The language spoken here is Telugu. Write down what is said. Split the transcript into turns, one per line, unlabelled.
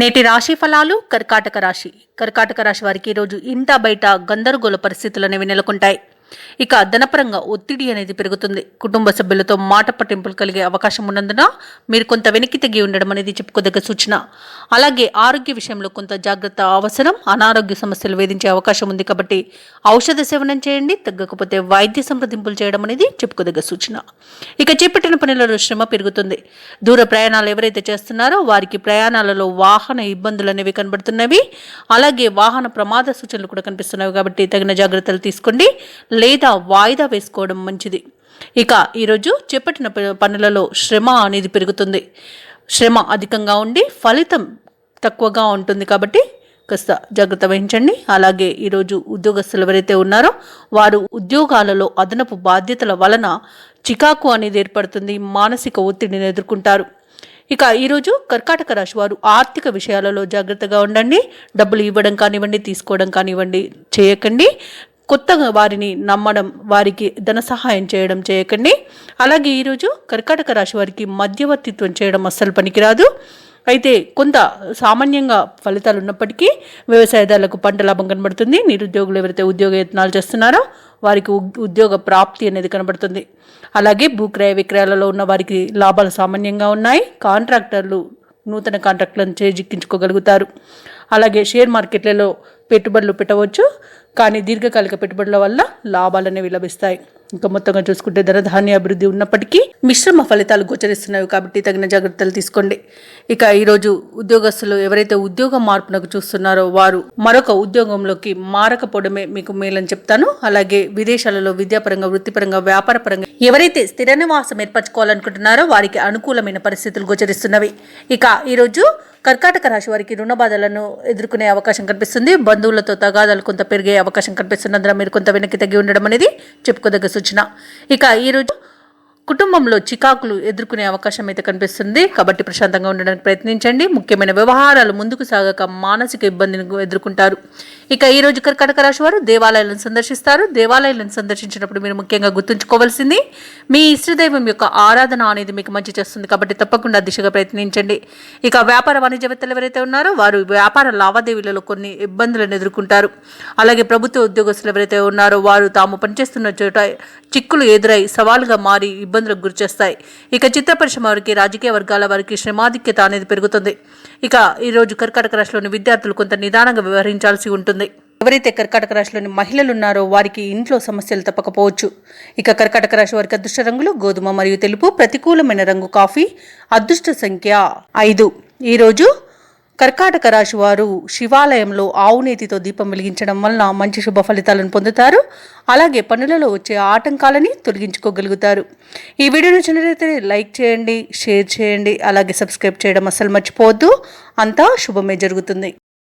నేటి రాశి ఫలాలు కర్కాటక రాశి. కర్కాటక రాశి వారికి ఈరోజు ఇంట బయట గందరగోళ పరిస్థితులు అనేవి నెలకొంటాయి. ఇక ధనపరంగా ఒత్తిడి అనేది పెరుగుతుంది. కుటుంబ సభ్యులతో మాట పట్టింపులు కలిగే అవకాశం ఉన్నందున మీరు కొంత వెనక్కి తగ్గి ఉండడం అనేది చెప్పుకోదగ్గ సూచన. అలాగే ఆరోగ్య విషయంలో కొంత జాగ్రత్త అవసరం. అనారోగ్య సమస్యలు వేధించే అవకాశం ఉంది కాబట్టి ఔషధ సేవనం చేయండి. తగ్గకపోతే వైద్య సంప్రదింపులు చేయడం అనేది చెప్పుకోదగ్గ సూచన. ఇక చేపట్టిన పనులలో శ్రమ పెరుగుతుంది. దూర ప్రయాణాలు ఎవరైతే చేస్తున్నారో వారికి ప్రయాణాలలో వాహన ఇబ్బందులు అనేవి కనబడుతున్నవి. అలాగే వాహన ప్రమాద సూచనలు కూడా కనిపిస్తున్నాయి కాబట్టి తగిన జాగ్రత్తలు తీసుకోండి. లేదా వాయిదా వేసుకోవడం మంచిది. ఇక ఈరోజు చేపట్టిన ప- పనులలో శ్రమ అనేది పెరుగుతుంది. శ్రమ అధికంగా ఉండి ఫలితం తక్కువగా ఉంటుంది కాబట్టి కాస్త జాగ్రత్త వహించండి. అలాగే ఈరోజు ఉద్యోగస్తులు ఎవరైతే ఉన్నారో వారు ఉద్యోగాలలో అదనపు బాధ్యతల వలన చికాకు అనేది ఏర్పడుతుంది మానసిక ఒత్తిడిని ఎదుర్కొంటారు. ఇక ఈరోజు కర్కాటక రాశి వారు ఆర్థిక విషయాలలో జాగ్రత్తగా ఉండండి. డబ్బులు ఇవ్వడం కానివ్వండి తీసుకోవడం కానివ్వండి చేయకండి. కొత్తగా వారిని నమ్మడం వారికి ధన సహాయం చేయడం చేయకండి. అలాగే ఈరోజు కర్కాటక రాశి వారికి మధ్యవర్తిత్వం చేయడం అస్సలు పనికిరాదు. అయితే కొంత సామాన్యంగా ఫలితాలు ఉన్నప్పటికీ వ్యవసాయదారులకు పంట లాభం కనబడుతుంది. నిరుద్యోగులు ఎవరైతే ఉద్యోగ యత్నాలు చేస్తున్నారో వారికి ఉద్యోగ ప్రాప్తి అనేది కనబడుతుంది. అలాగే భూక్రయ విక్రయాలలో ఉన్న వారికి లాభాలు సామాన్యంగా ఉన్నాయి. కాంట్రాక్టర్లు నూతన కాంట్రాక్టులను చేజిక్కించుకోగలుగుతారు. అలాగే షేర్ మార్కెట్లలో పెట్టుబడులు పెట్టవచ్చు. కానీ దీర్ఘకాలిక పెట్టుబడుల వల్ల లాభాలు అనేవి లభిస్తాయి ఇంకా మొత్తంగా చూసుకుంటే ధనధాన్య అభివృద్ధి ఉన్నప్పటికీ మిశ్రమ ఫలితాలు గోచరిస్తున్నాయి కాబట్టి తగిన జాగ్రత్తలు తీసుకోండి. ఇక ఈరోజు ఉద్యోగస్తులు ఎవరైతే ఉద్యోగ మార్పునకు చూస్తున్నారో వారు మరొక ఉద్యోగంలోకి మారకపోవడమే మీకు మేలని చెప్తాను. అలాగే విదేశాలలో విద్యాపరంగా వృత్తిపరంగా వ్యాపారపరంగా ఎవరైతే స్థిర నివాసం ఏర్పరచుకోవాలనుకుంటున్నారో వారికి అనుకూలమైన పరిస్థితులు గోచరిస్తున్నవి. ఇక ఈరోజు కర్కాటక రాశి వారికి రుణ బాధలను ఎదుర్కొనే అవకాశం కనిపిస్తుంది. బంధువులతో తగాదాలు కొంత పెరిగే అవకాశం కనిపిస్తున్నందున మీరు కొంత వెనక్కి తగ్గి ఉండడం అనేది చెప్పుకోదగ్గ సూచన. ఇక ఈరోజు కుటుంబంలో చికాకులు ఎదుర్కొనే అవకాశం అయితే కనిపిస్తుంది. కాబట్టి ప్రశాంతంగా ఉండడానికి ప్రయత్నించండి. ముఖ్యమైన వ్యవహారాలు ముందుకు సాగక మానసిక ఇబ్బందిని ఎదుర్కొంటారు. ఇక ఈ రోజు కర్కాటక రాశి వారు దేవాలయాలను సందర్శిస్తారు. దేవాలయాలను సందర్శించినప్పుడు మీరు ముఖ్యంగా గుర్తుంచుకోవాల్సింది మీ ఇష్టదైవం యొక్క ఆరాధన అనేది మీకు మంచి చేస్తుంది కాబట్టి తప్పకుండా దిశగా ప్రయత్నించండి. ఇక వ్యాపార వాణిజ్యవేత్తలు ఎవరైతే ఉన్నారో వారు వ్యాపార లావాదేవీలలో కొన్ని ఇబ్బందులను ఎదుర్కొంటారు. అలాగే ప్రభుత్వ ఉద్యోగస్తులు ఎవరైతే ఉన్నారో వారు తాము పనిచేస్తున్న చోట చిక్కులు ఎదురై సవాలుగా మారి ఇబ్బందులకు గురిచేస్తాయి ఇక చిత్ర పరిశ్రమ వారికి రాజకీయ వర్గాల వారికి శ్రమాధిక్యత అనేది పెరుగుతుంది. ఇక ఈరోజు కర్కాటక రాశిలోని విద్యార్థులు కొంత నిదానంగా వ్యవహరించాల్సి ఉంటుంది. ఎవరైతే కర్కాటక రాశిలోని మహిళలు ఉన్నారో వారికి ఇంట్లో సమస్యలు తప్పకపోవచ్చు. ఇక కర్కాటక రాశి వారికి అదృష్ట రంగులు గోధుమ మరియు తెలుపు ప్రతికూలమైన రంగు కాఫీ అదృష్ట సంఖ్య ఐదు. ఈరోజు కర్కాటక రాశి వారు శివాలయంలో ఆవునేతితో దీపం వెలిగించడం వలన మంచి శుభ ఫలితాలను పొందుతారు. అలాగే పనులలో వచ్చే ఆటంకాలని తొలగించుకోగలుగుతారు. ఈ వీడియో నచ్చినట్లయితే లైక్ చేయండి షేర్ చేయండి అలాగే సబ్స్క్రైబ్ చేయడం అస్సలు మర్చిపోవద్దు. అంతా శుభమే జరుగుతుంది.